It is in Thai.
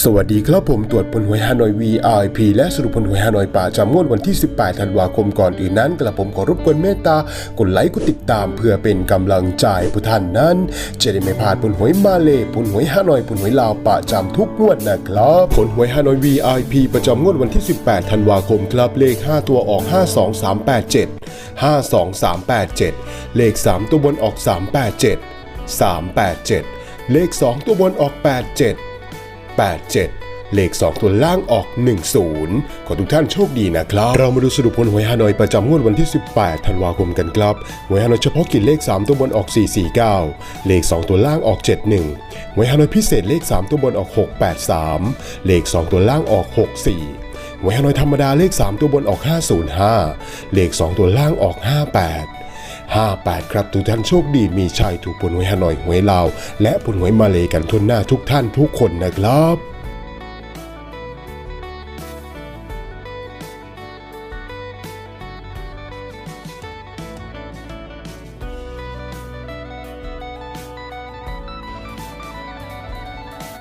สวัสดีครับผมตรวจผลหวยฮานอย VIP และสรุปผลหวยฮานอยป่าจำงวดวันที่ 18 ธันวาคมก่อนอื่นนั้นกระผมขอรบกวนเมตตากดไลค์กดติดตามเพื่อเป็นกำลังใจผู้ท่านนั้น จะได้ไม่พลาดผลหวยมาเลผลหวยฮานอยผลหวยลาวป่าจำทุกงวดนะครับผลหวยฮานอย VIP ประจำงวดวันที่ 18 ธันวาคมครับเลข 5 ตัวออก 52387 52387 เลข 3 ตัวบนออก 387 387 เลข 2 ตัวบนออก 87 87 เลข 2 ตัวล่างออก 10 ขอทุกท่านโชคดีนะครับ เรามาดูสรุปผลหวยฮานอยประจำงวดวันที่ 18 ธันวาคมกันครับหวยฮานอยเฉพาะกิจเลข 3 ตัวบนออก 449 เลข 2 ตัวล่างออก 71หวยฮานอยพิเศษเลข 3 ตัวบนออก 683 เลข 2 ตัวล่างออก 64หวยฮานอยธรรมดาเลข 3 ตัวบนออก 505 เลข 2 ตัวล่างออก 58 58 ครับทุกท่านโชคดีมีชัยถูกผลหวยฮานอยหวยลาว และผลหวยมาเลกันทุนหน้าทุกท่านทุกคนนะครับ